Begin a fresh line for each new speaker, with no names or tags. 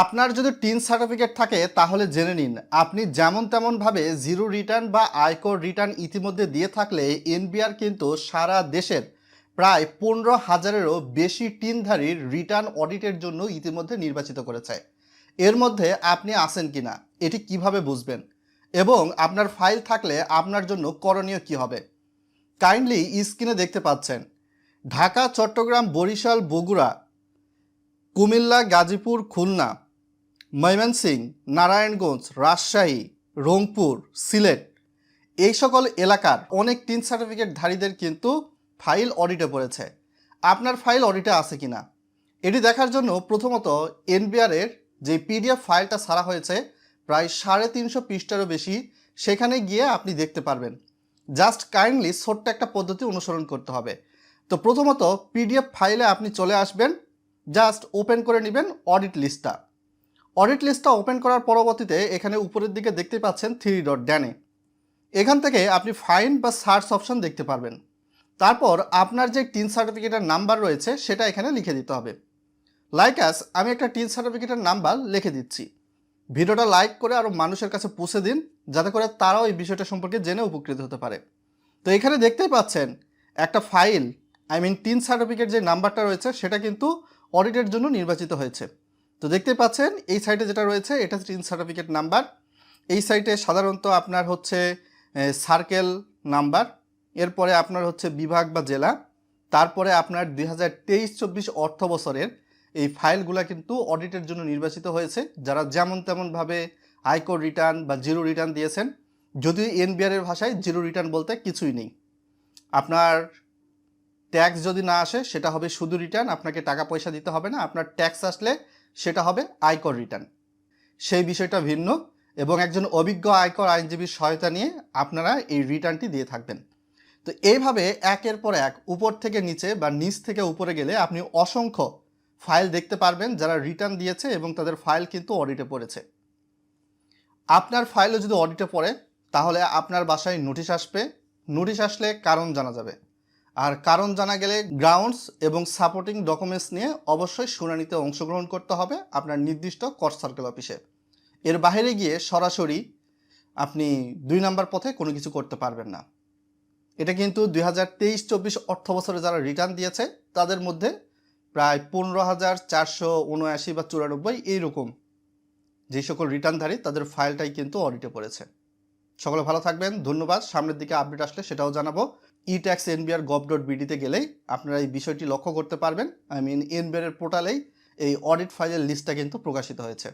আপনার যদি tin certificate থাকে, তাহলে জেনে নিন। আপনি যেমন তেমনভাবে জিরো রিটার্ন বা আয়কর রিটার্ন ইতিমধ্যে দিয়ে থাকলে এনবিআর কিন্তু সারা দেশের প্রায় পনেরো হাজারেরও বেশি টিনধারীর রিটার্ন অডিটের জন্য ইতিমধ্যে নির্বাচিত করেছে। এর মধ্যে আপনি আছেন কিনা, এটি কীভাবে বুঝবেন? এবং আপনার ফাইল থাকলে আপনার জন্য করণীয় কি হবে? কাইন্ডলি স্ক্রিনে দেখতে পাচ্ছেন, ঢাকা, চট্টগ্রাম, বরিশাল, বগুড়া, কুমিল্লা, গাজীপুর, খুলনা ময়মনসিং, নারায়ণগঞ্জ, রাজশাহী, রংপুর, সিলেট এই সকল এলাকার অনেক টিন সার্টিফিকেটধারীদের কিন্তু ফাইল অডিটে পড়েছে। আপনার ফাইল অডিটে আছে কিনা? এটি দেখার জন্য প্রথমত এনবিআরের যে পিডিএফ ফাইলটা ছাড়া হয়েছে প্রায় সাড়ে তিনশো পৃষ্ঠারও বেশি, সেখানে গিয়ে আপনি দেখতে পারবেন। জাস্ট কাইন্ডলি ছোট্ট একটা পদ্ধতি অনুসরণ করতে হবে। তো প্রথমত পিডিএফ ফাইলে আপনি চলে আসবেন, জাস্ট ওপেন করে নেবেন অডিট লিস্টটা। অডিট লিস্টটা ওপেন করার পরবর্তীতে এখানে উপরের দিকে দেখতে পাচ্ছেন থ্রি ডট ড্যানে। এখান থেকে আপনি ফাইন বা সার্চ অপশন দেখতে পারবেন। তারপর আপনার যে টিন সার্টিফিকেটের নাম্বার রয়েছে, সেটা এখানে লিখে দিতে হবে। লাইক আস আমি একটা টিন সার্টিফিকেটের নাম্বার লিখে দিচ্ছি। ভিডিওটা লাইক করে আরও মানুষের কাছে পৌঁছে দিন, যাতে করে তারাও এই বিষয়টা সম্পর্কে জেনে উপকৃত হতে পারে। তো এখানে দেখতেই পাচ্ছেন, একটা file I mean TIN certificate যে নাম্বারটা রয়েছে, সেটা কিন্তু অডিটের জন্য নির্বাচিত হয়েছে। তো দেখতে পাচ্ছেন, এই সাইটে যেটা রয়েছে, এটা হচ্ছে টিন সার্টিফিকেট নাম্বার এই সাইটে সাধারণত আপনার হচ্ছে সার্কেল নাম্বার এরপরে আপনার হচ্ছে বিভাগ বা জেলা, তারপরে আপনার দুই হাজার তেইশ চব্বিশ অর্থ বছরের এই ফাইলগুলা কিন্তু অডিটের জন্য নির্বাচিত হয়েছে। যারা যেমন তেমনভাবে আয়কর রিটার্ন বা জিরো রিটার্ন দিয়েছেন, যদিও এনবিআরের ভাষায় জিরো রিটার্ন বলতে কিছুই নেই। আপনার ট্যাক্স যদি না আসে, সেটা হবে শুধু রিটার্ন আপনাকে টাকা পয়সা দিতে হবে না, আপনার ট্যাক্স আসলে সেটা হবে আয়কর রিটার্ন সেই বিষয়টা ভিন্ন এবং একজন অভিজ্ঞ আয়কর আইনজীবীর সহায়তা নিয়ে আপনারা এই রিটার্নটি দিয়ে থাকবেন। তো এইভাবে একের পর এক উপর থেকে নিচে বা নিচ থেকে উপরে গেলে আপনি অসংখ্য ফাইল দেখতে পারবেন যারা রিটার্ন দিয়েছে এবং তাদের ফাইল কিন্তু অডিটে পড়েছে। আপনার ফাইলও যদি অডিটে পড়ে, তাহলে আপনার বাসায় নোটিশ আসবে। নোটিশ আসলে কারণ জানা যাবে। আর কারণ জানা গেলে গ্রাউন্ডস এবং সাপোর্টিং ডকুমেন্টস নিয়ে অবশ্যই শুনানিতে অংশগ্রহণ করতে হবে আপনার নির্দিষ্ট কর সার্কেল অফিসে এর বাইরে গিয়ে সরাসরি আপনি দুই নাম্বার পথে কোনো কিছু করতে পারবেন না। এটা কিন্তু দুই হাজার তেইশ চব্বিশ অর্থ বছরে যারা রিটার্ন দিয়েছে, তাদের মধ্যে প্রায় পনেরো হাজার চারশো উনআশি বা চুরানব্বই এইরকম যে সকল রিটার্নধারী তাদের ফাইলটাই কিন্তু অডিটে পড়েছে। সকলে ভালো থাকবেন, ধন্যবাদ। সামনের দিকে আপডেট আসলে সেটাও জানাব। E tax NBR gov dot বিডিতে গেলেই আপনারা এই বিষয়টি লক্ষ্য করতে পারবেন। আই মিন এনবিআর পোর্টালেই এই অডিট ফাইলের লিস্টটা কিন্তু প্রকাশিত হয়েছে।